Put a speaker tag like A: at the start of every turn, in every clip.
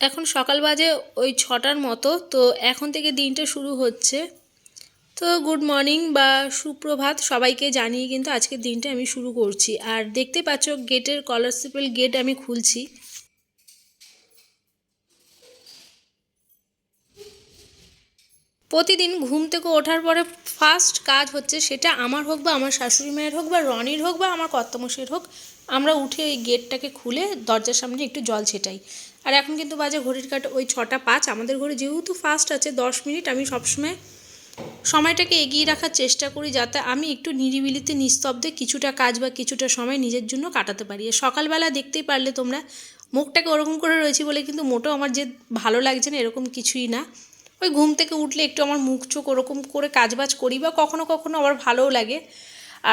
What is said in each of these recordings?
A: এখন সকাল বাজে ওই ছটার মতো, তো এখন থেকে দিনটা শুরু হচ্ছে। তো গুড মর্নিং বা সুপ্রভাত সবাইকে জানিয়ে কিন্তু আজকের দিনটা আমি শুরু করছি। আর দেখতে পাচ্ছ গেটের কলারশিপের গেট আমি খুলছি। প্রতিদিন ঘুম থেকে ওঠার পরে ফার্স্ট কাজ হচ্ছে সেটা আমার হোক বা আমার শাশুড়ি মায়ের হোক বা রনির হোক বা আমার কর্তমশের হোক, আমরা উঠে ওই গেটটাকে খুলে দরজার সামনে একটু জল ছেটাই। আর এখন কিন্তু বাজে ঘড়ির কাট ওই ছটা পাঁচ। আমাদের ঘরে যেহেতু ফার্স্ট আছে, দশ মিনিট, আমি সবসময় সময়টাকে এগিয়ে রাখার চেষ্টা করি যাতে আমি একটু নিরিবিলিতে, নিস্তব্ধে কিছুটা কাজ বা কিছুটা সময় নিজের জন্য কাটাতে পারি। সকালবেলা দেখতেই পারলে তোমরা মুখটাকে ওরকম করে রয়েছি বলে কিন্তু মোটেও আমার যে ভালো লাগছে না এরকম কিছুই না। ওই ঘুম থেকে উঠলে একটু আমার মুখ চোখ ওরকম করে কাজবাজ করি বা কখনো কখনো আবার ভালোও লাগে।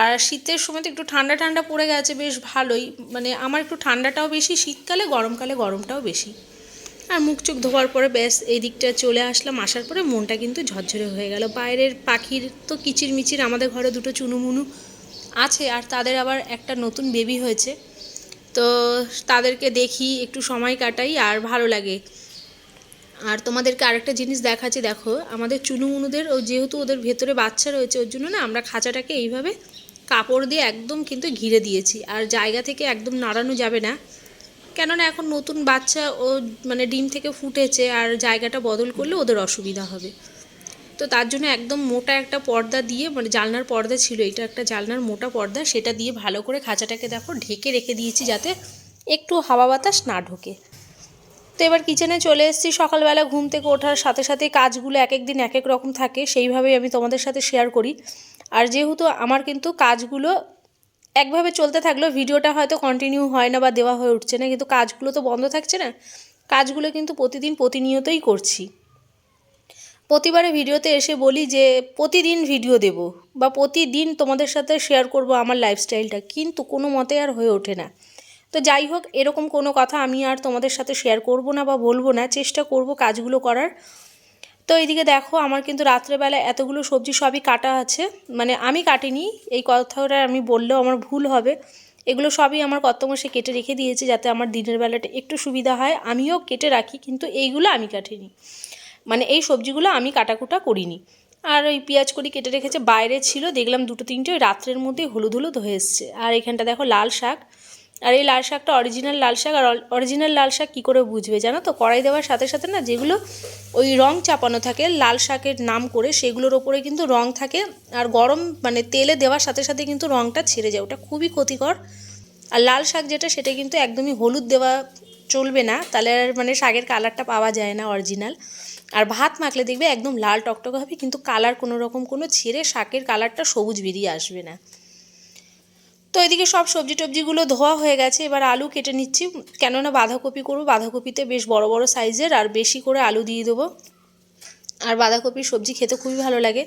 A: আর শীতের সময় তো একটু ঠান্ডা ঠান্ডা পড়ে গেছে, বেশ ভালোই। মানে আমার একটু ঠান্ডাটাও বেশি, শীতকালে গরমকালে গরমটাও বেশি। আর মুখ চোখ ধোয়ার পরে ব্যাস এই দিকটা চলে আসলাম, আসার পরে মনটা কিন্তু ঝরঝরে হয়ে গেল। বাইরের পাখির তো কিচির মিচির আমাদের ঘরে দুটো চুনুমুনু আছে, আর তাদের আবার একটা নতুন বেবি হয়েছে। তো তাদেরকে দেখি, একটু সময় কাটাই, আর ভালো লাগে। আর তোমাদেরকে আরেকটা জিনিস দেখাচ্ছি, দেখো, আমাদের চুনুমুনুদের, ও যেহেতু ওদের ভেতরে বাচ্চা রয়েছে, ওর জন্য না আমরা খাঁচাটাকে এইভাবে কাপড় দিয়ে একদম কিন্তু ঘিরে দিয়েছি। আর জায়গা থেকে একদম নাড়ানো যাবে না। কেননা এখন নতুন বাচ্চা ও মানে ডিম থেকে ফুটেছে আর জায়গাটা বদল করলে ওদের অসুবিধা হবে। তো তার জন্য একদম মোটা একটা পর্দা দিয়ে মানে জালনার পর্দা ছিল, এটা একটা জালনার মোটা পর্দা, সেটা দিয়ে ভালো করে খাঁচাটাকে দেখো ঢেকে রেখে দিয়েছি যাতে একটু হাওয়া বাতাস না ঢোকে। তো এবার কিচেনে চলে এসেছি। সকালবেলা ঘুম থেকে ওঠার সাথে সাথে কাজগুলো এক এক দিন এক এক রকম থাকে, সেইভাবেই আমি তোমাদের সাথে শেয়ার করি। আর যেহেতু আমার কিন্তু কাজগুলো একভাবে চলতে থাকলেও ভিডিওটা হয়তো কন্টিনিউ হয় না বা দেওয়া হয়ে উঠছে না, কিন্তু কাজগুলো তো বন্ধ থাকছে না, কাজগুলো কিন্তু প্রতিদিন প্রতিনিয়তই করছি। প্রতিবারে ভিডিওতে এসে বলি যে প্রতিদিন ভিডিও দেব বা প্রতিদিন তোমাদের সাথে শেয়ার করব আমার লাইফস্টাইলটা কিন্তু কোনো মতে আর হয়ে ওঠে না। তো যাই হোক, এরকম কোনো কথা আমি আর তোমাদের সাথে শেয়ার করব না বা বলব না, চেষ্টা করব কাজগুলো করার। তো এইদিকে দেখো, আমার কিন্তু রাত্রেবেলা এতগুলো সবজি সবই কাটা আছে। মানে আমি কাটিনি, এই কথাটা আমি বললেও আমার ভুল হবে। এগুলো সবই আমার কর্তমশে কেটে রেখে দিয়েছে যাতে আমার দিনের বেলাটা একটু সুবিধা হয়। আমিও কেটে রাখি, কিন্তু এইগুলো আমি কাটিনি। মানে এই সবজিগুলো আমি কাটাকুটা করিনি। আর ওই পেঁয়াজ করি কেটে রেখেছে, বাইরে ছিল, দেখলাম দুটো তিনটে, ওই রাত্রের মধ্যে হলুদ হলুদ হয়ে এসছে। আর এখানটা দেখো, লাল শাক। আর এই লাল শাকটা অরিজিনাল লাল শাক, আর অরিজিনাল লাল শাক কী করে বুঝবে জানো তো? কড়াই দেওয়ার সাথে সাথে না যেগুলো ওই রং চাপানো থাকে, লাল শাকের নাম করে সেগুলোর ওপরে কিন্তু রং থাকে, আর গরম মানে তেলে দেওয়ার সাথে সাথে কিন্তু রংটা ছেড়ে যায়। ওটা খুবই ক্ষতিকর। আর লাল শাক যেটা, সেটা কিন্তু একদমই হলুদ দেওয়া চলবে না, তাহলে আর মানে শাকের কালারটা পাওয়া যায় না অরিজিনাল আর ভাত মাখলে দেখবে একদম লাল টকটকে হবে, কিন্তু কালার কোনো রকম কোনো ছেড়ে শাকের কালারটা সবুজ বেরিয়ে আসবে না। তো এদিকে সব সবজি টবজিগুলো ধোয়া হয়ে গেছে, এবার আলু কেটে নিচ্ছি। কেননা বাঁধাকপি করব, বাঁধাকপিতে বেশ বড় বড় সাইজের, আর বেশি করে আলু দিয়ে দেবো। আর বাঁধাকপির সবজি খেতে খুবই ভালো লাগে।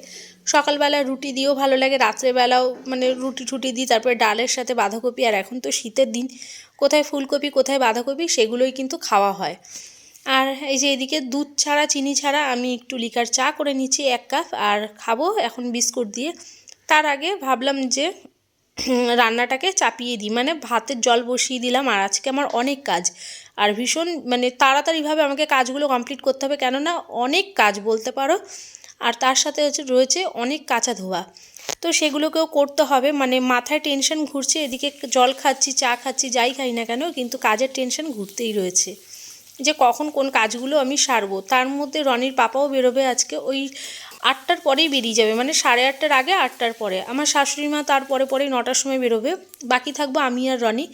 A: সকালবেলা রুটি দিয়েও ভালো লাগে, রাত্রেবেলাও মানে রুটি টুটি দিই, তারপরে ডালের সাথে বাঁধাকপি, আর এখন তো শীতের দিন। কোথায় ফুলকপি, কোথায় বাঁধাকপি, সেগুলোই কিন্তু খাওয়া হয়। আর এই যে এদিকে দুধ ছাড়া, চিনি ছাড়া আমি একটু লিকার চা করে নিচ্ছি, এক কাপ, আর খাব এখন বিস্কুট দিয়ে। তার আগে ভাবলাম যে রান্নাটাকে চাপিয়ে দিই। মানে ভাতের জল বসিয়ে দিলাম আর আজকে আমার অনেক কাজ। আর ভীষণ মানে তাড়াতাড়িভাবে আমাকে কাজগুলো কমপ্লিট করতে হবে। কেননা অনেক কাজ বলতে পারো। আর তার সাথে হচ্ছে রয়েছে অনেক কাঁচা ধোয়া। তো সেগুলোকেও করতে হবে। মানে মাথায় টেনশন ঘুরছে। এদিকে জল খাচ্ছি, চা খাচ্ছি, যাই খাই না কেন, কিন্তু কাজের টেনশন ঘুরতেই রয়েছে। যে কখন কোন কাজগুলো আমি সারবো। তার মধ্যে রনির পাপাও বেরোবে আজকে, ওই আটটার পরেই বেরিয়ে যাবে মানে সাড়ে আটটার আগে আটটার পরে। আমার শাশুড়ি মা তারপরে পরেই নটার সময় বেরোবে। বাকি থাকব আমি আর রনি।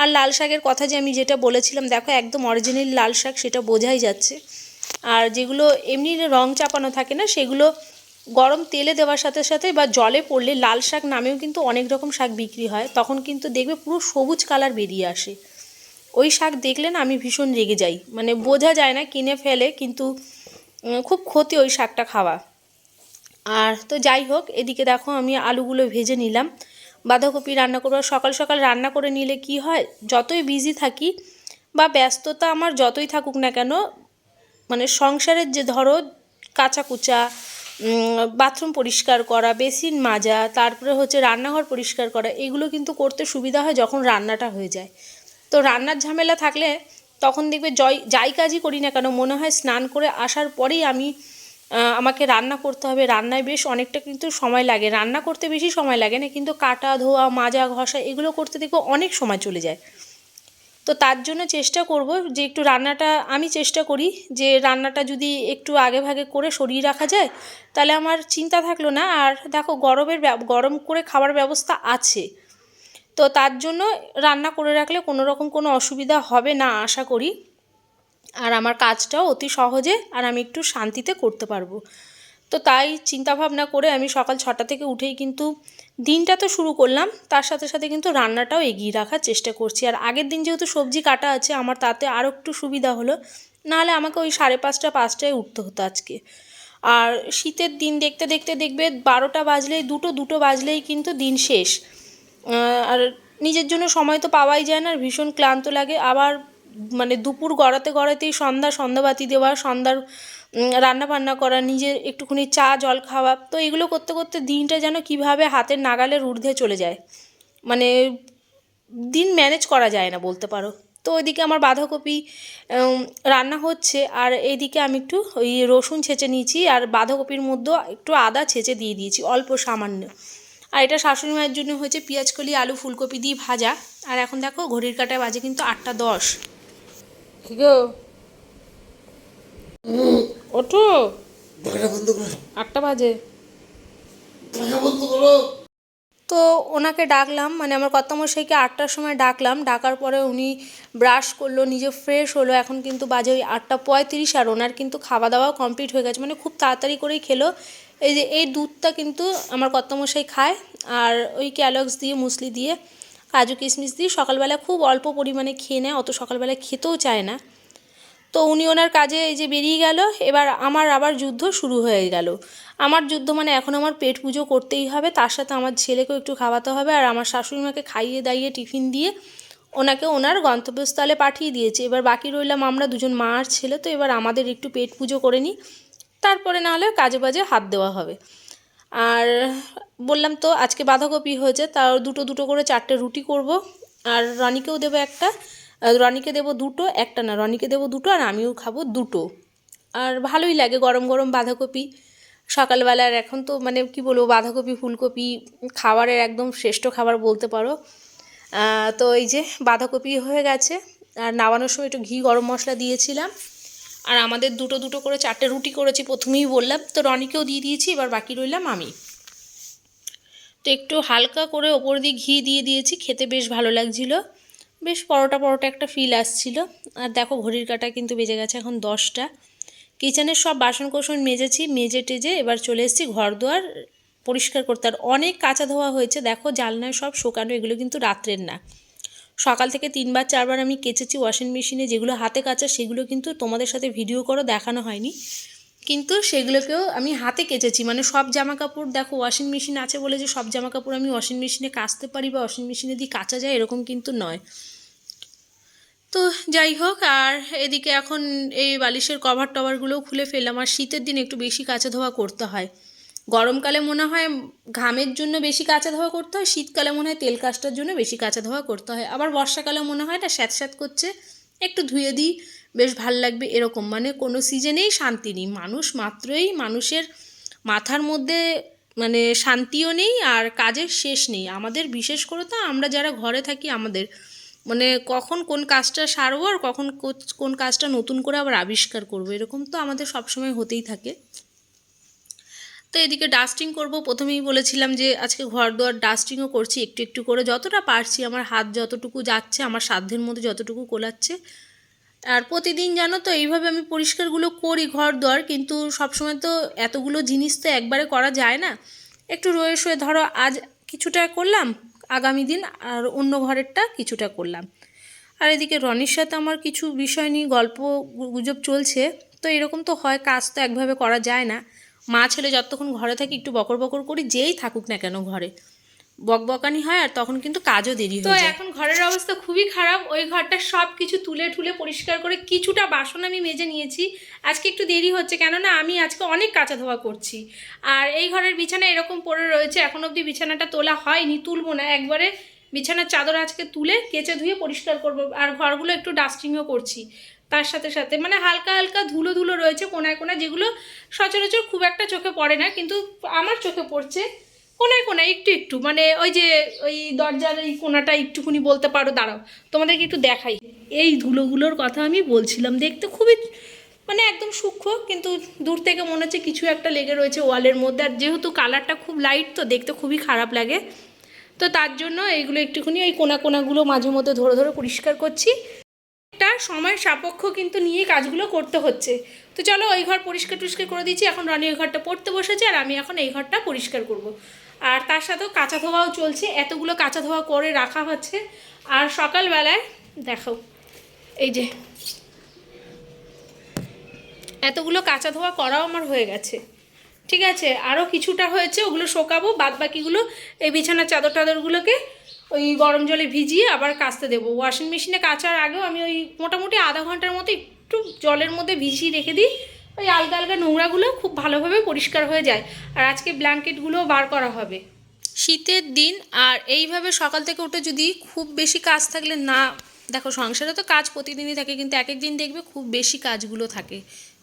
A: আর লাল শাকের কথা যে আমি যেটা বলেছিলাম, দেখো একদম অরিজিনাল লাল শাক, সেটা বোঝাই যাচ্ছে। আর যেগুলো এমনি রং চাপানো থাকে না, সেগুলো গরম তেলে দেওয়ার সাথে সাথে বা জলে পড়লে লাল শাক নামেও কিন্তু অনেক রকম শাক বিক্রি হয়। তখন কিন্তু দেখবে পুরো সবুজ কালার বেরিয়ে আসে। ওই শাক দেখলে না আমি ভীষণ রেগে যাই। মানে বোঝা যায় না কিনে ফেলে, কিন্তু খুব ক্ষতি ওই শাকটা খাওয়া। আর তো যাই হোক, এদিকে দেখো আমি আলুগুলো ভেজে নিলাম। বাঁধাকপি রান্না করব। সকাল সকাল রান্না করে নিলে কি হয়, যতই বিজি থাকি বা ব্যস্ততা আমার যতই থাকুক না কেন মানে সংসারের যে ধরো কাঁচা কুচা বাথরুম পরিষ্কার করা, বেসিন মাজা, তারপরে হচ্ছে রান্নাঘর পরিষ্কার করা, এগুলো কিন্তু করতে সুবিধা হয় যখন রান্নাটা হয়ে যায়। তো রান্নার ঝামেলা থাকলে তখন দেখবে জয়, যাই কাজই করি না কেন, মনে হয় স্নান করে আসার পরেই আমি আমাকে রান্না করতে হবে। রান্নায় বেশ অনেকটা কিন্তু সময় লাগে। রান্না করতে বেশি সময় লাগে না, কিন্তু কাটা, ধোয়া, মাজা, ঘষা এগুলো করতে দেখব অনেক সময় চলে যায়। তো তার জন্য চেষ্টা করব যে একটু রান্নাটা, আমি চেষ্টা করি যে রান্নাটা যদি একটু আগে ভাগে করে সরিয়ে রাখা যায়, তাহলে আমার চিন্তা থাকল না। আর দেখো গরমের গরম করে খাবার ব্যবস্থা আছে। তো তার জন্য রান্না করে রাখলে কোনো রকম কোনো অসুবিধা হবে না, আশা করি। আর আমার কাজটাও অতি সহজে আর আমি একটু শান্তিতে করতে পারব। তো তাই চিন্তা ভাবনা করে আমি সকাল ছটা থেকে উঠেই কিন্তু দিনটা তো শুরু করলাম, তার সাথে সাথে কিন্তু রান্নাটাও এগিয়ে রাখার চেষ্টা করছি। আর আগের দিন যেহেতু সবজি কাটা আছে, আমার তাতে আরও একটু সুবিধা হলো, নাহলে আমাকে ওই সাড়ে পাঁচটা, পাঁচটায় উঠতে হতো আজকে। আর শীতের দিন দেখতে দেখতে দেখবে বারোটা বাজলেই, দুটো দুটো বাজলেই কিন্তু দিন শেষ। আর নিজের জন্য সময় তো পাওয়াই যায় না, আর ভীষণ ক্লান্ত লাগে। আবার মানে দুপুর গড়াতে গড়াতেই সন্ধ্যা, সন্ধ্যাবাতি দেওয়া, সন্ধ্যার রান্না বান্না করা, নিজের একটুখানি চা, জল খাওয়া, তো এগুলো করতে করতে দিনটা যেন কীভাবে হাতের নাগালের ঊর্ধ্বে চলে যায়। মানে দিন ম্যানেজ করা যায় না বলতে পারো। তো ওইদিকে আমার বাঁধাকপি রান্না হচ্ছে, আর এইদিকে আমি একটু ওই রসুন ছেঁচে নিয়েছি, আর বাঁধাকপির মধ্যেও একটু আদা ছেঁচে দিয়ে দিয়েছি, অল্প সামান্য। আর এটা শাশুড়ি মায়ের জন্য হয়েছে পেঁয়াজকলি আলু ফুলকপি দিয়ে ভাজা। আর এখন দেখো ঘড়ির কাটায় বাজে কিন্তু আটটা দশ। কি গো? ওঠো। আটটা বাজে। তো ওনাকে ডাকলাম মানে আমার কর্তামশাইকে আটটার সময় ডাকলাম। ডাকার পরে উনি ব্রাশ করল নিজে ফ্রেশ হলো। এখন কিন্তু বাজে ওই আটটা পঁয়ত্রিশ আর ওনার কিন্তু খাওয়া দাওয়াও কমপ্লিট হয়ে গেছে। মানে খুব তাড়াতাড়ি করেই খেলো। এই যে এই দুধটা কিন্তু আমার কর্তামশাই খায় আর ওই ক্যালগস দিয়ে, মুসলি দিয়ে, কাজু কিশমিশ দিয়ে সকালবেলা খুব অল্প পরিমাণে খেয়ে নেয়, অত সকালবেলা খেতেও চায় না। তো উনি ওনার কাজে এই যে বেরিয়ে গেল, এবার আমার আবার যুদ্ধ শুরু হয়ে গেল। আমার যুদ্ধ মানে এখন আমার পেট পুজো করতেই হবে, তার সাথে আমার ছেলেকেও একটু খাওয়াতে হবে আর আমার শাশুড়ি মাকে খাইয়ে দাইয়ে টিফিন দিয়ে ওনাকে ওনার গন্তব্যস্থলে পাঠিয়ে দিয়েছে। এবার বাকি রইলাম আমরা দুজন, মা আর ছেলে, তো এবার আমাদের একটু পেট পুজো করে নিই। তারপরে না হলে কাজে বাজে হাত দেওয়া হবে। আর বললাম তো আজকে বাঁধাকপি হয়েছে তার দুটো দুটো করে চারটে রুটি করব। আর রনিকেও দেবো একটা। রনিকে দেবো দুটো, একটা না, রনিকে দেবো দুটো আর আমিও খাব দুটো। আর ভালোই লাগে গরম গরম বাঁধাকপি। সকালবেলার এখন তো মানে কি বলব, বাঁধাকপি, ফুলকপি খাবারের একদম শ্রেষ্ঠ খাবার বলতে পারো। তো এই যে বাঁধাকপি হয়ে গেছে। আর নামানোর সময় একটু ঘি, গরম মশলা দিয়েছিলাম। আর আমাদের দুটো দুটো করে চারটে রুটি করেছি, প্রথমেই বললাম, তো রনিকেও দিয়ে দিয়েছি, এবার বাকি রইলাম আমি। তো একটু হালকা করে ওপর দিয়ে ঘি দিয়ে দিয়েছি, খেতে বেশ ভালো লাগছিল। বেশ পরোটা পরোটা একটা ফিল আসছিল। আর দেখো ঘড়ির কাঁটা কিন্তু বেজে গেছে এখন দশটা। কিচেনের সব বাসন কোসন মেজেছি, মেজে টেজে এবার চলে এসেছি ঘর দুয়ার পরিষ্কার করতে। আর অনেক কাঁচা ধোয়া হয়েছে, দেখো জালনায় সব শোকানো, এগুলো কিন্তু রাত্রের না। সকাল থেকে তিনবার, চারবার আমি কেচেছি ওয়াশিং মেশিনে যেগুলো হাতে কাচা সেগুলো কিন্তু তোমাদের সাথে ভিডিও করে দেখানো হয়নি। কিন্তু সেগুলোকেও আমি হাতে কেচেছি। মানে সব জামা কাপড় দেখো ওয়াশিং মেশিন আছে বলে যে সব জামা কাপড় আমি ওয়াশিং মেশিনে কাচতে পারি বা ওয়াশিং মেশিনে দিয়ে কাচা যায়, এরকম কিন্তু নয়। তো যাই হোক, আর এদিকে এখন এই বালিশের কভার টভারগুলোও খুলে ফেললাম। আর শীতের দিন একটু বেশি কাচা ধোয়া করতে হয়। গরমকালে মনে হয় ঘামের জন্য বেশি কাঁচা ধোয়া করতে হয়, শীতকালে মনে হয় তেল কাজটার জন্য বেশি কাঁচা ধোয়া করতে হয়। আবার বর্ষাকালে মনে হয় এটা স্যাঁত স্যাঁত করছে, একটু ধুয়ে দিই, বেশ ভালো লাগবে এরকম। মানে কোনো সিজনেই শান্তি নেই। মানুষ মাত্রই মানুষের মাথার মধ্যে মানে শান্তিও নেই আর কাজের শেষ নেই। আমাদের বিশেষ করে তো আমরা যারা ঘরে থাকি, আমাদের মানে কখন কোন কাজটা সারবো আর কখন কোন কাজটা নতুন করে আবার আবিষ্কার করব, এরকম তো আমাদের সবসময় হতেই থাকে। তো এদিকে ডাস্টিং করব। প্রথমেই বলেছিলাম যে, আজকে ঘর দুয়ার ডাস্টিংও করছি একটু একটু করে। যতটা পারছি আমার হাত যতটুকু যাচ্ছে, আমার সাধ্যের মধ্যে যতটুকু কোলাচ্ছে। আর প্রতিদিন জানো তো, এইভাবে আমি পরিষ্কারগুলো করি ঘর দুয়ার, কিন্তু সবসময় তো এতগুলো জিনিস তো একবারে করা যায় না। একটু রয়ে শয়ে ধরো, আজ কিছুটা করলাম, আগামী দিন আর অন্য ঘরেরটা কিছুটা করলাম। আর এদিকে রনির সাথে আমার কিছু বিষয় নিয়ে গল্প গুজব চলছে। তো এরকম তো হয়, কাজ তো একভাবে করা যায় না। মা ছেলে যতক্ষণ ঘরে থাকি একটু বকর বকর করি যেই থাকুক না কেন ঘরে। বকবকানি হয় আর তখন কিন্তু কাজও দেরি হয়ে যায়। এখন ঘরের অবস্থা খুবই খারাপ ওই ঘরটা সব কিছু তুলে ঠুলে পরিষ্কার করে কিছুটা বাসন আমি মেজে নিয়েছি। আজকে একটু দেরি হচ্ছে কেননা আমি আজকে অনেক কাঁচা ধোয়া করছি। আর এই ঘরের বিছানা এরকম পড়ে রয়েছে এখন অবধি বিছানাটা তোলা হয়নি তুলবো না। একবারে বিছানার চাদর আজকে তুলে কেচে ধুয়ে পরিষ্কার করব। আর ঘরগুলো একটু ডাস্টিংও করছি। তার সাথে সাথে মানে হালকা হালকা ধুলো ধুলো রয়েছে কোনায় কোনায়, যেগুলো সচরাচর খুব একটা চোখে পড়ে না, কিন্তু আমার চোখে পড়ছে কোনায় কোনায়, একটু একটু। মানে ওই যে ওই দরজার এই কোনাটা একটুকুনি বলতে পারো, দাঁড়াও, তোমাদেরকে একটু দেখাই। এই ধুলোগুলোর কথা আমি বলছিলাম, দেখতে খুবই মানে একদম সূক্ষ্ম, কিন্তু দূর থেকে মনে হচ্ছে কিছু একটা লেগে রয়েছে ওয়ালের মধ্যে, আর যেহেতু কালারটা খুব লাইট তো দেখতে খুবই খারাপ লাগে। তো তার জন্য এইগুলো একটুখানি ওই কোনা কোনাগুলো মাঝে মধ্যে ধরে ধরে পরিষ্কার করছি। একটা সময় সাপেক্ষ কিন্তু নিয়ে কাজগুলো করতে হচ্ছে। তো চলো ওই ঘর পরিষ্কার টরিষ্কার করে দিচ্ছি, এখন রনি ওই ঘরটা পড়তে বসেছে আর আমি এখন এই ঘরটা পরিষ্কার করব। আর তার সাথেও কাঁচা ধোয়াও চলছে, এতগুলো কাঁচা ধোয়া করে রাখা হচ্ছে। আর সকালবেলায় দেখো, এই যে এতগুলো কাঁচা ধোয়া করাও আমার হয়ে গেছে। ঠিক আছে আরও কিছুটা হয়েছে, ওগুলো শোকাবো বাদ বাকিগুলো এই বিছানার চাদর টাদরগুলোকে ওই গরম জলে ভিজিয়ে আবার কাচতে দেবো। ওয়াশিং মেশিনে কাচার আগেও আমি ওই মোটামুটি আধা ঘণ্টার মতো একটু জলের মধ্যে ভিজিয়ে রেখে দিই। ওই আলগা আলগা নোংরাগুলো খুব ভালোভাবে পরিষ্কার হয়ে যায়। আর আজকে ব্ল্যাঙ্কেটগুলোও বার করা হবে। শীতের দিন আর এইভাবে সকাল থেকে উঠে যদি খুব বেশি কাজ থাকলে না, দেখো সংসারে তো কাজ প্রতিদিনই থাকে, কিন্তু এক এক দিন দেখবে খুব বেশি কাজগুলো থাকে।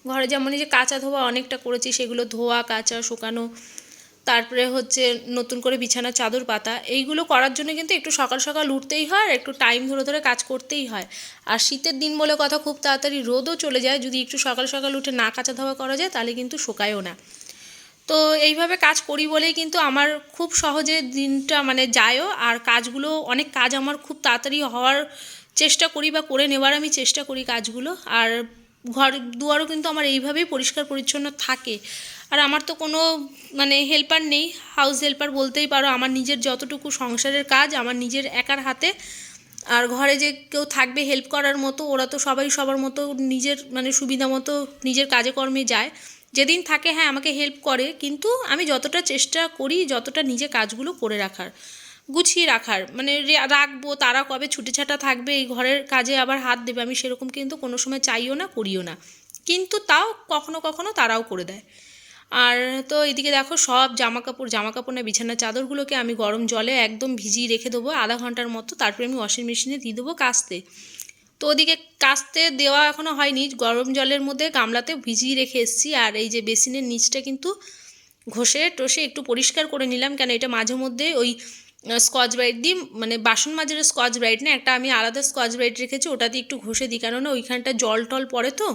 A: ঘরে যেমন এই যে কাঁচা ধোয়া অনেকটা করেছি, সেগুলো ধোয়া, কাঁচা, শুকানো তারপরে হচ্ছে নতুন করে বিছানা, চাদর, পাতা, এইগুলো করার জন্য কিন্তু একটু সকাল সকাল উঠতেই হয় আর একটু টাইম ধরে ধরে কাজ করতেই হয়। আর শীতের দিন বলে কথা খুব তাড়াতাড়ি রোদও চলে যায়, যদি একটু সকাল সকাল উঠে না কাঁচা ধোয়া করা যায় তাহলে কিন্তু শুকায়ও না। তো এইভাবে কাজ করি বলেই কিন্তু আমার খুব সহজে দিনটা মানে যায়ও আর কাজগুলো, অনেক কাজ আমার খুব তাড়াতাড়ি হওয়ার চেষ্টা করি বা করে নেওয়ার আমি চেষ্টা করি কাজগুলো। আর ঘর দুয়ারও কিন্তু আমার এইভাবেই পরিষ্কার পরিচ্ছন্ন থাকে। আর আমার তো কোনো মানে হেল্পার নেই হাউস হেল্পার বলতেই পারো, আমার নিজের যতটুকু সংসারের কাজ, আমার নিজের একার হাতে। আর ঘরে যে কেউ থাকবে হেল্প করার মতো, ওরা তো সবাই সবার মতো নিজের মানে সুবিধা মতো নিজের কাজে কর্মে যায়। যেদিন থাকে হ্যাঁ আমাকে হেল্প করে, কিন্তু আমি যতটা চেষ্টা করি, যতটা নিজে কাজগুলো করে রাখার, গুছিয়ে রাখার মানে রাখব, তারা কবে ছুটিছাটা থাকবে, এই ঘরের কাজে আবার হাত দেবে, আমি সেরকম কিন্তু কোনো সময় চাইও না, করিও না। কিন্তু তাও কখনো কখনো তারাও করে দেয়। আর তো এদিকে দেখো সব জামা কাপড় জামা কাপড় না বিছানার চাদরগুলোকে আমি গরম জলে একদম ভিজিয়ে রেখে দেবো আধা ঘণ্টার মতো। তারপরে আমি ওয়াশিং মেশিনে দিয়ে দেবো কাস্তে। তো ওদিকে কাস্তে দেওয়া এখনও হয়নি, গরম জলের মধ্যে গামলাতে ভিজিয়ে রেখে এসেছি। আর এই যে বেসিনের নিচটা কিন্তু ঘষে টষে একটু পরিষ্কার করে নিলাম, কেন এটা মাঝে মধ্যে ওই স্কচ ব্রাইট দিই মানে বাসন মাজার স্কচ ব্রাইট না, একটা আমি আলাদা স্কচ ব্রাইট রেখেছি, ওটা দিয়ে একটু ঘষে দিই। কেননা ওইখানটা জল টল পড়ে তো।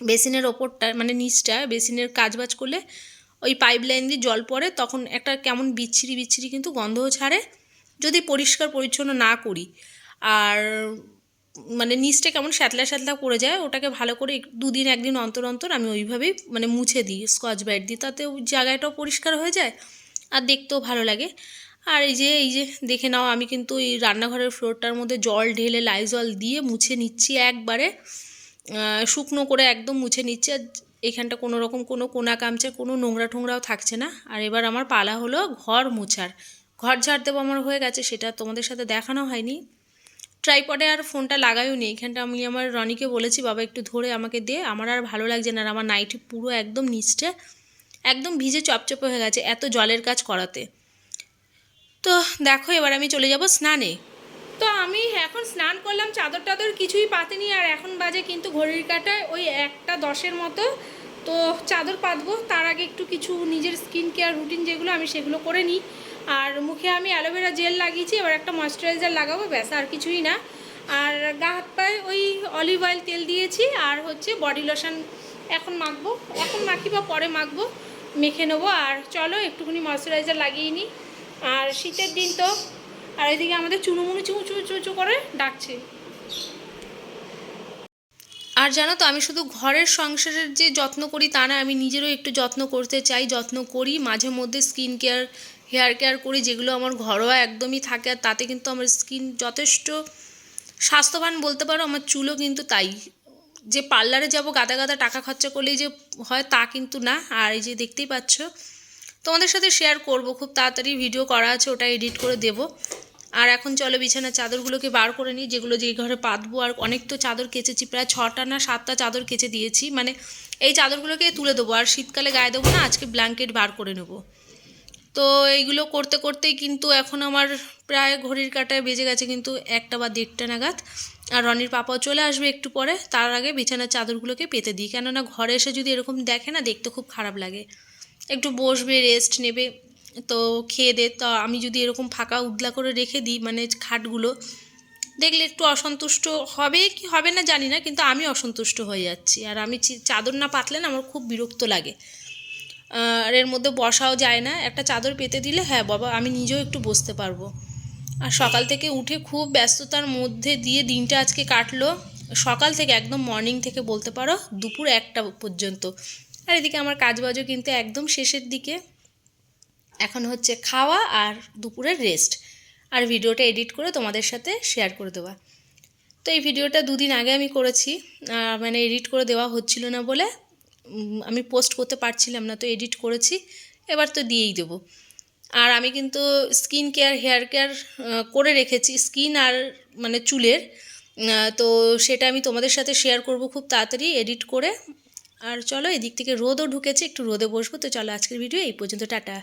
A: বেসিনের ওপরটা মানে নিচটা, বেসিনের কাজবাজ করলে ওই পাইপ লাইন দিয়ে জল পড়ে, তখন একটা কেমন বিচ্ছিরি বিচ্ছিরি কিন্তু গন্ধও ছাড়ে, যদি পরিষ্কার পরিচ্ছন্ন না করি। আর মানে নিচটা কেমন শ্যাতলা শ্যাতলা পড়ে যায়, ওটাকে ভালো করে দুদিন, একদিন অন্তর অন্তর আমি ওইভাবেই মানে মুছে দিই, স্কচ ব্রাইট দিই, তাতে ওই জায়গাটাও পরিষ্কার হয়ে যায় আর দেখতেও ভালো লাগে। আর এই যে এই যে দেখে নাও, আমি কিন্তু এই রান্নাঘরের ফ্লোরটার মধ্যে জল ঢেলে লাইজল দিয়ে মুছে নিচ্ছি একবারে। শুকনো করে একদম মুছে নিচ্ছে। আর এখানটা কোনো রকম কোনো কোনা কামচে, কোনো নোংরা টোংরাও থাকছে না। আর এবার আমার পালা হলো ঘর মুছার। ঘর ঝাড় দেবো আমার হয়ে গেছে, সেটা তোমাদের সাথে দেখানো হয়নি। ট্রাইপডে আর ফোনটা লাগাইও নি। এখানটা আমি আমার রনিকে বলেছি, বাবা, একটু ধরে আমাকে দে। আমার আর ভালো লাগছে না। আর আমার নাইটি পুরো একদম নিচটা একদম ভিজে চপচপে হয়ে গেছে, এত জলের কাজ করাতে। তো দেখো, এবার আমি চলে যাব স্নানে। তো আমি এখন স্নান করলাম, চাদর টাদর কিছুই পাতিনি আর এখন বাজে কিন্তু ঘড়ির কাটায় ওই একটা দশের মতো। তো চাদর পাতবো, তার আগে একটু কিছু নিজের স্কিন কেয়ার রুটিন যেগুলো আমি সেগুলো করে নিই। আর মুখে আমি অ্যালোভেরা জেল লাগিয়েছি, এবার একটা ময়শ্চারাইজার লাগাবো, ব্যাস, আর কিছুই না। আর গা হাত পায়ে ওই অলিভ অয়েল তেল দিয়েছি, আর হচ্ছে বডি লোশন এখন মাখবো। এখন মাখি বা পরে মাখবো, মেখে নেব। আর চলো, একটুখানি ময়শ্চারাইজার লাগিয়ে নিই। আর শীতের দিন তো আর এদিকে আমাদের চুনুমুনু চুমু চুমু চুমু চু করে ডাকছে। আর জানো তো, আমি শুধু ঘরের সংসারের যে যত্ন করি তা না, আমি নিজেরও একটু যত্ন করতে চাই, যত্ন করি। মাঝে মধ্যে স্কিন কেয়ার হেয়ার কেয়ার করি, যেগুলো আমার ঘরোয়া একদমই থাকে আর তাতে কিন্তু আমার স্কিন যথেষ্ট স্বাস্থ্যবান বলতে পারো, আমার চুলও কিন্তু তাই। যে পার্লারে যাব, গাদা গাদা টাকা খরচা করলেই যে হয় তা কিন্তু না। আর এই যে দেখতেই পাচ্ছ, তোমাদের সাথে শেয়ার করব, খুব তাড়াতাড়ি ভিডিও করা আছে, ওটা এডিট করে দেব। আর এখন চলো বিছানার চাদরগুলোকে বার করে নিই, যেগুলো যেই ঘরে পাতবো। আর অনেক তো চাদর কেচেছি, প্রায় ছটা না সাতটা চাদর কেচে দিয়েছি। মানে এই চাদরগুলোকে তুলে দেবো। আর শীতকালে গায়ে দেবো না, আজকে ব্ল্যাঙ্কেট বার করে নেব। তো এইগুলো করতে করতেই কিন্তু এখন আমার প্রায় ঘড়ির কাটায় বেজে গেছে কিন্তু একটা বা দেড়টা নাগাদ। আর রনির পাপাও চলে আসবে একটু পরে, তার আগে বিছানার চাদরগুলোকে পেতে দিই। কেননা ঘরে এসে যদি এরকম দেখে না, দেখতে খুব খারাপ লাগে। একটু বসবে রেস্ট নেবে। তো খেয়ে দে, তো আমি যদি এরকম ফাঁকা উদলা করে রেখে দিই মানে খাটগুলো, দেখলে একটু অসন্তুষ্ট হবে কি হবে না জানি না, কিন্তু আমি অসন্তুষ্ট হয়ে যাচ্ছি। আর আমি চাদর না পাতলে না আমার খুব বিরক্ত লাগে। আর এর মধ্যে বসাও যায় না, একটা চাদর পেতে দিলে হ্যাঁ বাবা, আমি নিজেও একটু বসতে পারব। আর সকাল থেকে উঠে খুব ব্যস্ততার মধ্যে দিয়ে দিনটা আজকে কাটলো। সকাল থেকে একদম মর্নিং থেকে বলতে পারো, দুপুর একটা পর্যন্ত। আর এদিকে আমার কাজবাজও কিন্তু একদম শেষের দিকে। এখন হচ্ছে খাওয়া আর দুপুরের রেস্ট আর ভিডিওটা এডিট করে তোমাদের সাথে শেয়ার করে দেওয়া। তো এই ভিডিওটা দুদিন আগে আমি করেছি। মানে এডিট করে দেওয়া হচ্ছিল না বলে আমি পোস্ট করতে পারছিলাম না, তো এডিট করেছি। এবার তো দিয়েই দেবো। আর আমি কিন্তু স্কিন কেয়ার হেয়ার কেয়ার করে রেখেছি। স্কিন আর মানে চুলের। তো সেটা আমি তোমাদের সাথে শেয়ার করব খুব তাড়াতাড়ি এডিট করে। আর চলো এদিক থেকে রোদও ঢুকেছে, একটু রোদে বসবো। তো চলো আজকের ভিডিও এই পর্যন্ত, টাটা।